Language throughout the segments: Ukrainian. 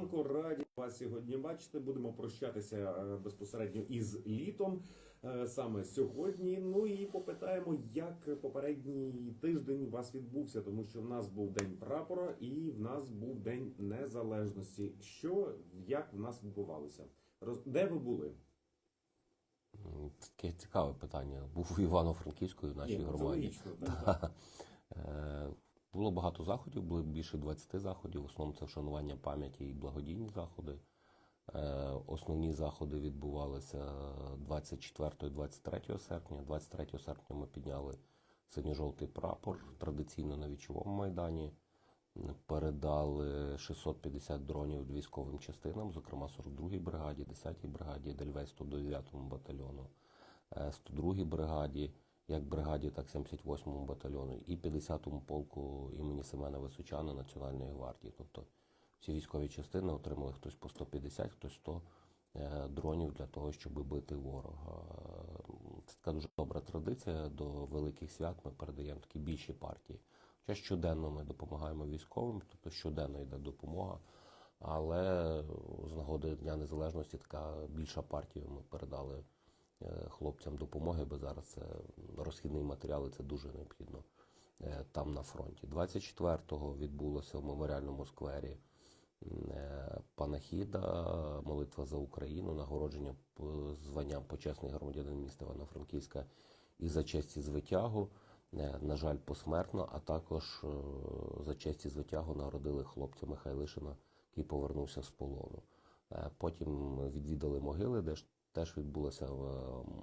ранку. Раді вас сьогодні бачити. Будемо прощатися е, безпосередньо із літом е, саме сьогодні. Ну і попитаємо, як попередній тиждень у вас відбувся, тому що в нас був день прапора і в нас був день незалежності. Що як в нас відбувалося? Де ви були? Таке цікаве питання. Був у Івано-Франківську в нашій ну, громаді. логічно, так? Е, Було багато заходів, було більше 20 заходів. В основному це вшанування пам'яті і благодійні заходи. Е, Основні заходи відбувалися 24-23 серпня. 23 серпня ми підняли синьо-жовтий прапор традиційно на вічовому майдані. Передали 650 дронів військовим частинам, зокрема 42-й бригаді, 10-й бригаді, Дельвей 109-му батальйону, е, 102-й бригаді, як бригаді, так 78-му батальйону і 50-му полку імені Семена Височана Національної гвардії. Тобто всі військові частини отримали хтось по 150, хтось 100 е, дронів для того, щоб бити ворога. Це така дуже добра традиція. До великих свят ми передаємо такі більші партії. Хоча щоденно ми допомагаємо військовим, тобто щоденно йде допомога. Але з нагоди Дня Незалежності така більша партія ми передали хлопцям допомоги, бо зараз це розхідні матеріали, це дуже необхідно е, там на фронті. 24-го відбулося в меморіальному сквері е, панахіда, молитва за Україну, нагородження званням почесний громадянин міста Івано-Франківська і за честь і звитягу. Е, На жаль, посмертно, а також е, за честь і звитягу нагородили хлопця Михайлишина, який повернувся з полону. Е, Потім відвідали могили, де теж відбулася е,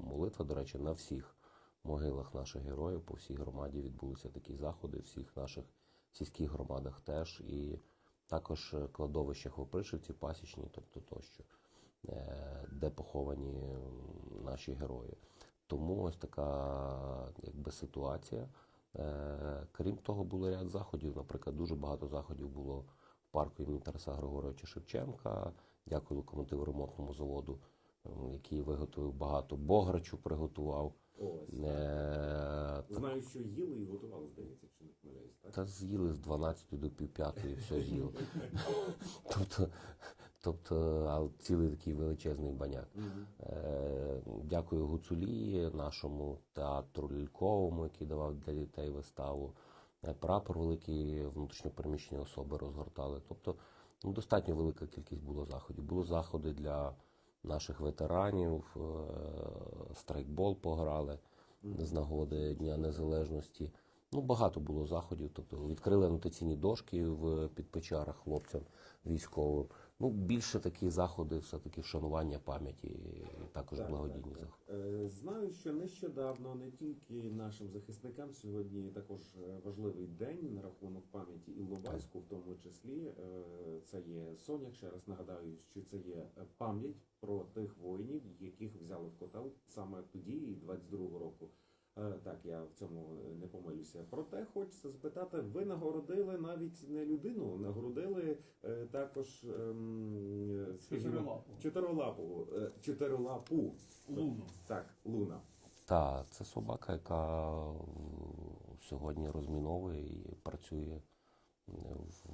молитва. До речі, на всіх могилах наших героїв по всій громаді відбулися такі заходи, в всіх наших сільських громадах теж. І також е, кладовищах в Опришівці, Пасічні, тобто тощо, е, де поховані наші герої. Тому ось така якби ситуація. Крім того, було ряд заходів. Наприклад, дуже багато заходів було в парку імені Тараса Григоровича Шевченка. Дякую локомотиву ремонтному заводу, який виготовив багато бограчу, приготував. Ось. Е, Знаю, що їли і готували, здається, якщо не помиляюсь, так? Та з'їли з 12 до півп'ятої, все з'їли. тобто, тобто, а цілий такий величезний баняк. Е, дякую Гуцулії, нашому театру ляльковому, який давав для дітей виставу. Е, Прапор великий внутрішньопереміщені особи розгортали. Тобто ну, достатньо велика кількість було заходів. Були заходи для наших ветеранів, е, страйкбол пограли з нагоди Дня Незалежності. Ну, багато було заходів. Тобто відкрили анотаційні дошки в підпечарах хлопцям військовим. Ну, більше такі заходи, все-таки вшанування пам'яті, і також Так, благодійні так, так. Е, Знаю, що нещодавно не тільки нашим захисникам сьогодні також е, важливий день на рахунок пам'яті Іловайську, в тому числі Е, це є Соняк. Ще раз нагадаю, що це є пам'ять про тих воїнів, яких взяли в котел саме тоді, і 22-го року. Е, Так, я в цьому е, не помилюся. Проте хочеться запитати, ви нагородили навіть не людину, нагородили е, також ем, скажімо, Чотирилапу. чотирилапу. Луну. Так, луна. Так, це собака, яка сьогодні розміновує і працює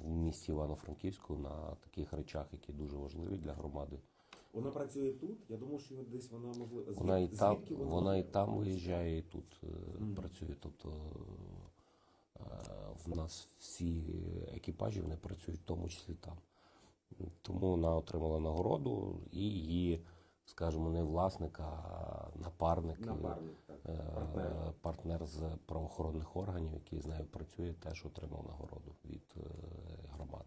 в місті Івано-Франківську на таких речах, які дуже важливі для громади. Вона працює тут. Я думав, що десь вона можливо. Вона і там, звідки вона і там виїжджає, і тут е, працює. Тобто е, в нас всі екіпажі вони працюють, в тому числі там. Тому вона отримала нагороду і її, скажімо, не власник, а напарник, Напарник, так. е, Партнер. партнер з правоохоронних органів, який з нею працює, теж отримав нагороду від е, громади.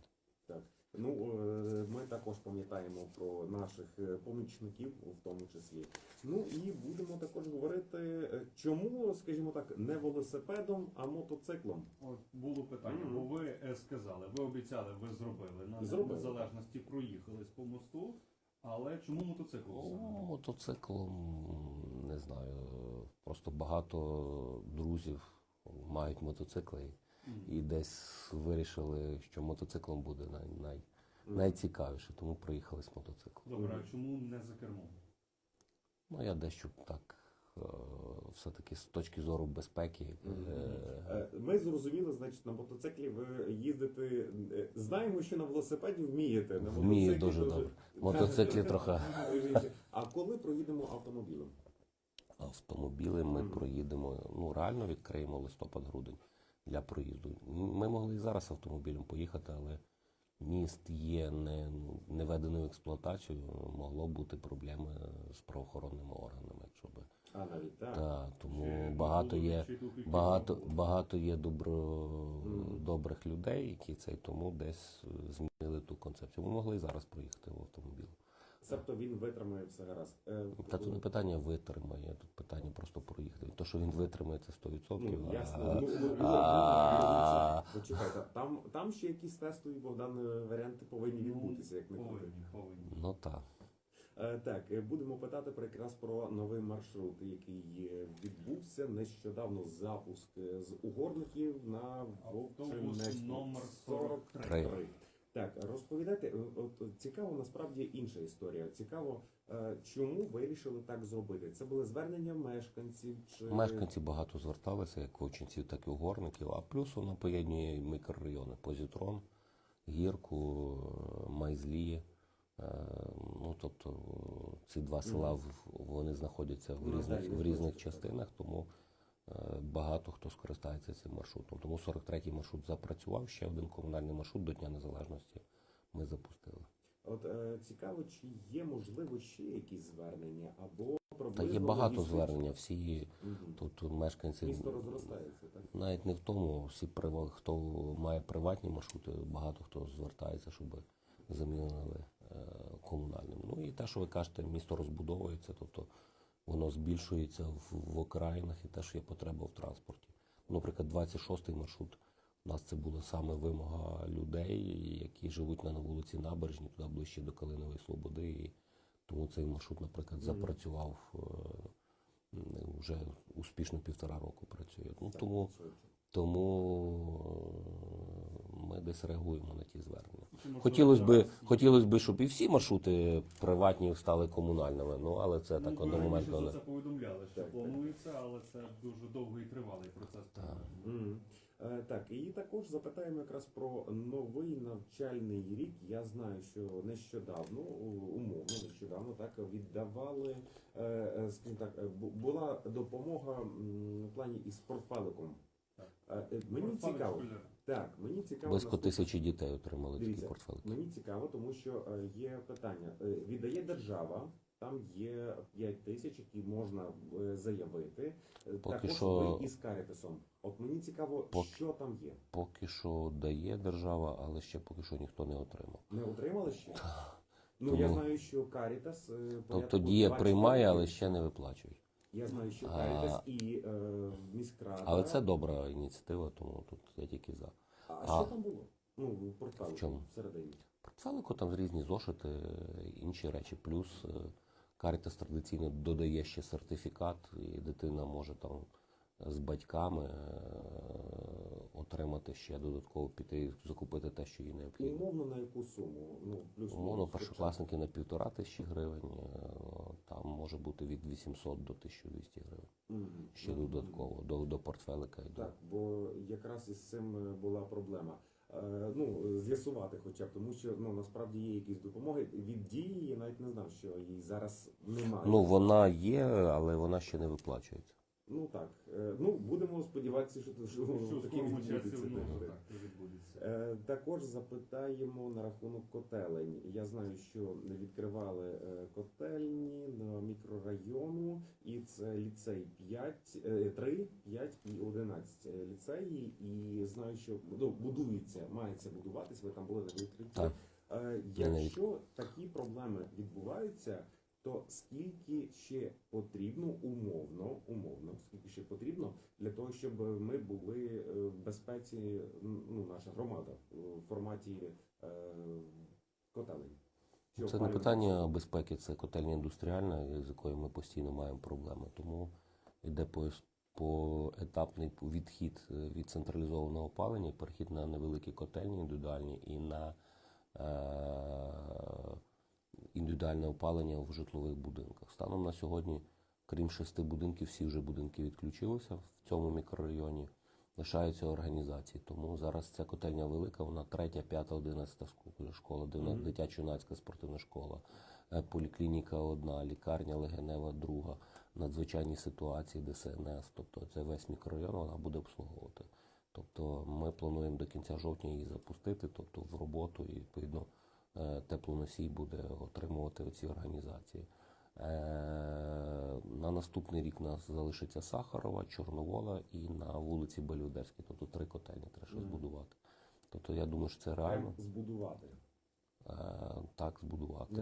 Ну, е, ми також пам'ятаємо про наших е, помічників, в тому числі. Ну і будемо також говорити, е, чому, скажімо так, не велосипедом, а мотоциклом. От було питання, бо ви сказали, ви обіцяли, ви зробили на Зробили. незалежності, проїхались по мосту, але чому мотоцикл? Ну, мотоциклом не знаю. Просто багато друзів мають мотоцикли і десь вирішили, що мотоциклом буде най, най, найцікавіше, тому приїхали з мотоциклом. Добре, а чому не за кермом? Ну я дещо так е, все-таки з точки зору безпеки. е, Е, Ми зрозуміли, значить, на мотоциклі ви їздите. Знаємо, що на велосипеді вмієте. На Вмію дуже добре. Мотоциклі трохи. А коли проїдемо автомобілем? Автомобіли ми проїдемо, ну реально відкриємо листопад-грудень для проїзду. Ми могли і зараз автомобілем поїхати, але міст є не, не введений в експлуатацію, могло бути проблеми з правоохоронними органами, якщо би. А навіть так. Так, тому Чи багато є, багато, багато є добро, Мгм. добрих людей, які цей тому десь е, змінили ту концепцію. Ми могли і зараз проїхати в автомобілі. Тобто він витримає все гаразд. Е, Та тут не питання витримає, тут питання просто проїхати. То, що він витримає, це 100%. Ну, ясно. Ну, ну, ну, Почекайте, там, там ще якісь тестові Богдан е, варіанти повинні відбутися, як не. Повинні. Ну так. Е, Так, е, будемо питати про якраз про новий маршрут, який е, відбувся нещодавно запуск е, з угорників на Автобус Вовчинецьку номер 43. 43. Так, розповідайте, е, от цікаво насправді інша історія. Цікаво, е, чому вирішили так зробити? Це були звернення мешканців чи Мешканці багато зверталися, як вовчинців, так і угорників. А плюс воно поєднує мікрорайони Позітрон, Гірку, е, Майзлі. Е, Ну, тобто е, ці два села вони знаходяться в Ну, різних, в різних частинах, тому е, багато хто скористається цим маршрутом. Тому 43-й маршрут запрацював, ще один комунальний маршрут до Дня Незалежності ми запустили. От е, цікаво, чи є можливо ще якісь звернення або Та є багато звернення. Всі Мгм. тут мешканці Місто розростається, так? навіть не в тому, всі хто має приватні маршрути, багато хто звертається, щоб замінили е, комунальним. Ну і те, що ви кажете, місто розбудовується, тобто воно збільшується в, в окраїнах і теж є потреба в транспорті. Наприклад, 26-й маршрут. У нас це була саме вимога людей, які живуть на вулиці Набережні, туди ближче до Калинової Слободи. І тому цей маршрут, наприклад, запрацював е, вже успішно півтора року працює. Ну, тому тому е, ми десь реагуємо на ті звернення. Хотілося є- хотілося би, щоб і всі маршрути приватні стали комунальними. Ну але це так Ну, одномоментно раніше це повідомляли, що Так, так. планується, але це дуже довгий і тривалий процес. Мгм. Е, Так, і також запитаємо якраз про новий навчальний рік. Я знаю, що нещодавно, умовно, нещодавно так віддавали, е, е, скажімо так, була допомога в плані із портфеликом. Так. Е, Мені цікаво. Так, мені цікаво близько тисячі дітей отримали такі портфели. Мені цікаво, тому що е, є питання. Е, Віддає держава, там є 5 тисяч, які можна заявити. Поки Також що- ви із Карітесом. От мені цікаво, Поки- що там є. Поки що дає держава, але ще поки що ніхто не отримав. Не отримали ще? Ну Тому- я знаю, що Карітас. Тобто дія приймає, але ще не виплачують. Я знаю, що Карітас і е, міськрада. Але це добра ініціатива, тому тут я тільки за. А, що там було? Ну, в портфелі. В чому? Всередині. Портфелику там різні зошити, інші речі. Плюс е, Карітас традиційно додає ще сертифікат, і дитина може там з батьками е, отримати ще додатково піти закупити те, що їй необхідно. Умовно на яку суму? Ну, плюс Умовно, першокласники на півтора тисячі гривень, е, може бути від 800 до 1200 гривень. Ще додатково до, до портфелика йде. Так, бо якраз із цим е, була проблема. Е, ну, з'ясувати хоча б, тому що ну, насправді є якісь допомоги. Від дії я навіть не знав, що її зараз немає. Ну вона є, але вона ще не виплачується. Ну так. Е, ну, будемо сподіватися, що, що, Що в відбудеться. так. так. Е, Також запитаємо на рахунок котелень. Я знаю, що відкривали е, котельні на мікрорайону, і це ліцей 5, 3, 5 і 11 ліцеї. І знаю, що ну, будується, мається будуватись, ви там були на відкритті. Так. Якщо такі проблеми відбуваються, то скільки ще потрібно умовно, умовно, скільки ще потрібно для того, щоб ми були е, в безпеці, ну, наша громада в форматі е, котелень? Чи Це не опалювальних питання безпеки, це котельня індустріальна, з якою ми постійно маємо проблеми. Тому йде по, по етапний відхід е, від централізованого опалення, перехід на невеликі котельні індивідуальні і на е, індивідуальне опалення в житлових будинках. Станом на сьогодні Крім шести будинків, всі вже будинки відключилися в цьому мікрорайоні. Лишаються організації. Тому зараз ця котельня велика, вона третя, п'ята, одинадцята школа, дитячо-юнацька спортивна школа, е, поліклініка одна, лікарня легенева друга, надзвичайні ситуації, ДСНС. Тобто це весь мікрорайон вона буде обслуговувати. Тобто ми плануємо до кінця жовтня її запустити, тобто в роботу і відповідно теплоносій буде отримувати оці організації. Е, На наступний рік у нас залишиться Сахарова, Чорновола і на вулиці Бельведерській. Тобто три котельні треба ще збудувати. Тобто я думаю, що це реально збудувати? е, так збудувати.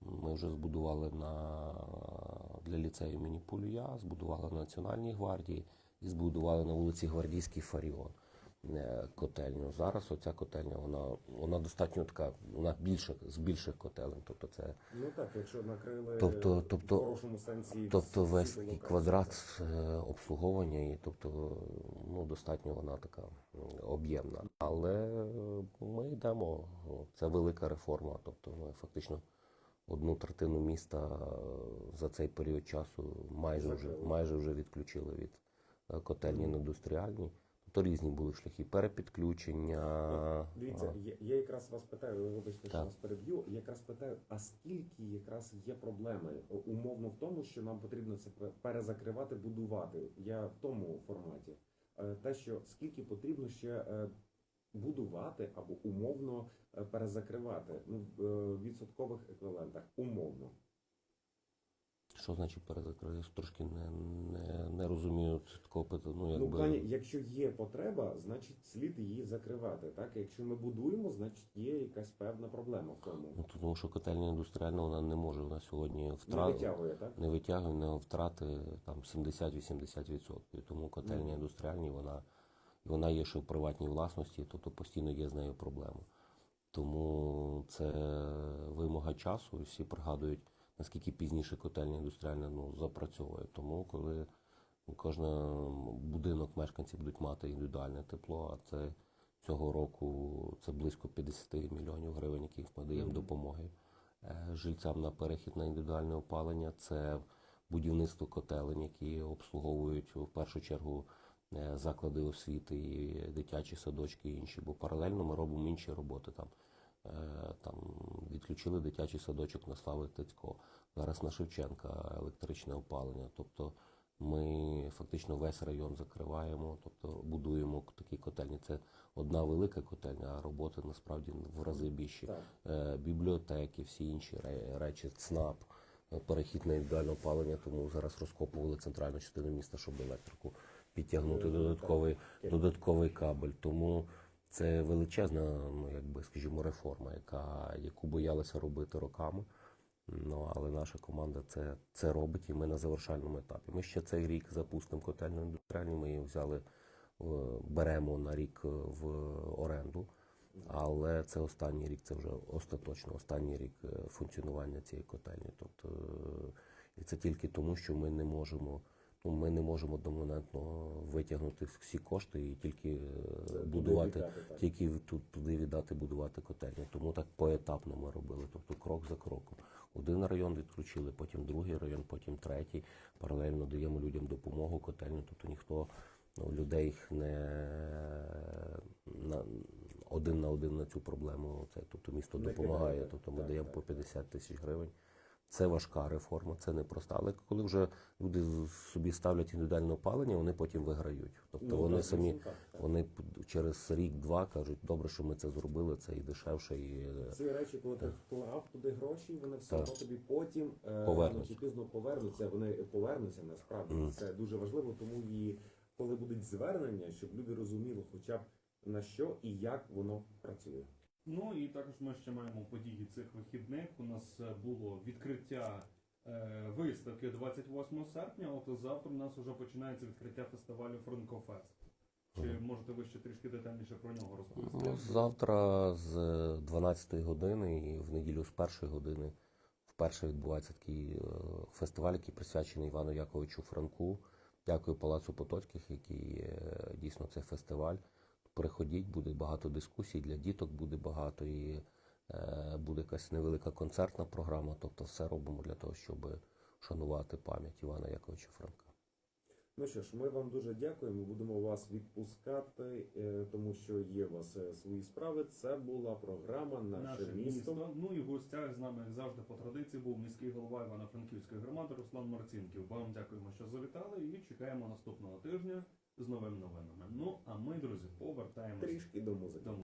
Ми вже збудували на для ліцею імені Полюя, збудували на Національній гвардії і збудували на вулиці Гвардійській Фаріон е, котельню. Зараз оця котельня, вона, вона достатньо така, вона більше з більших котелень. Тобто це Ну так, якщо накрили Тобто- тобто- в хорошому сенсі. Тобто весь квадрат е, обслуговування, і тобто ну достатньо вона така об'ємна. Але е, ми йдемо. ну, Це велика реформа. Тобто ми фактично одну третину міста е, за цей період часу майже вже майже вже відключили від е, котельні індустріальні. Тобто різні були шляхи перепідключення. Дивіться, я, я якраз вас питаю, вибачте, що вас переб'ю. Я якраз питаю, а скільки якраз є проблеми умовно в тому, що нам потрібно це перезакривати, будувати. Я в тому форматі. Е, Те, що скільки потрібно ще е, будувати або умовно е, перезакривати ну, в відсоткових еквівалентах. Умовно. Що значить перезакрити? Я Трошки не, не, не розумію такого питання. Ну, Ну, якби... плані, якщо є потреба, значить слід її закривати. Так, якщо ми будуємо, значить є якась певна проблема в тому. Ну, тому що котельня індустріальна вона не може вона сьогодні Не витягує, так? не витягує не втрати там 70-80%. Тому котельня Мгм. індустріальні вона вона є ще в приватній власності, тобто постійно є з нею проблеми. Тому це вимога часу, всі пригадують, наскільки пізніше котельня індустріальна ну, запрацьовує. Тому коли кожен будинок мешканці будуть мати індивідуальне тепло, а це цього року це близько 50 мільйонів гривень, яких ми даємо Мгм. допомоги е, жильцям на перехід на індивідуальне опалення. Це будівництво котелень, які обслуговують в першу чергу е, заклади освіти, і дитячі садочки і інші. Бо паралельно ми робимо інші роботи там. Е, Там відключили дитячий садочок на Слави Тицько. Зараз на Шевченка електричне опалення. Тобто ми фактично весь район закриваємо, тобто будуємо такі котельні. Це одна велика котельня, а роботи насправді в рази більші. Так. Е, Бібліотеки, всі інші речі, ЦНАП, е, перехід на індивідуальне опалення, тому зараз розкопували центральну частину міста, щоб електрику підтягнути додатковий, додатковий кабель. Тому це величезна, ну якби скажімо, реформа, яка яку боялися робити роками. Ну але наша команда це, це робить, і ми на завершальному етапі. Ми ще цей рік запустимо котельну індустріальну. Ми її взяли, е, беремо на рік е, в оренду. Але це останній рік, це вже остаточно останній рік е, функціонування цієї котельні. Тобто, і це тільки тому, що ми не можемо, ми не можемо доминантно витягнути всі кошти і тільки е, Туди будувати, віддати, тільки тут туди віддати будувати котельню. Тому так поетапно ми робили, тобто крок за кроком. Один район відключили, потім другий район, потім третій. Паралельно даємо людям допомогу котельню, тобто ніхто ну, людей не на один на один на цю проблему. Це тобто місто допомагає. Тобто ми даємо по так. 50 тисяч гривень. Це важка реформа, це непроста. Але коли вже люди собі ставлять індивідуальне опалення, вони потім виграють. Тобто Ну, вони самі вони через рік-два кажуть, добре, що ми це зробили, це і дешевше, і е, Ці речі, коли ти вклав туди гроші, вони все одно тобі потім е, чи пізно повернуться. Вони повернуться насправді. Мгм. Це дуже важливо, тому і коли будуть звернення, щоб люди розуміли, хоча б на що і як воно працює. Ну і також ми ще маємо події цих вихідних. У нас е, було відкриття е, виставки 28 серпня. От завтра у нас вже починається відкриття фестивалю Франкофест. Чи можете ви ще трішки детальніше про нього розповісти? Ну, завтра з 12 години і в неділю з 1 години вперше відбувається такий е, фестиваль, який присвячений Івану Яковичу Франку. Дякую Палацу Потоцьких, який е, дійсно це фестиваль. Приходіть, буде багато дискусій, для діток буде багато і е, буде якась невелика концертна програма. Тобто все робимо для того, щоб шанувати пам'ять Івана Яковича Франка. Ну що ж, ми вам дуже дякуємо. Будемо вас відпускати, е, тому що є у вас е, свої справи. Це була програма Наше, Наше місто. місто. Ну і в гостях з нами, як завжди, по традиції, був міський голова Івано-Франківської громади Руслан Марцінків. Вам дякуємо, що завітали, і чекаємо наступного тижня з новими новинами. Ну а ми, друзі, повертаємося Трішки до музики.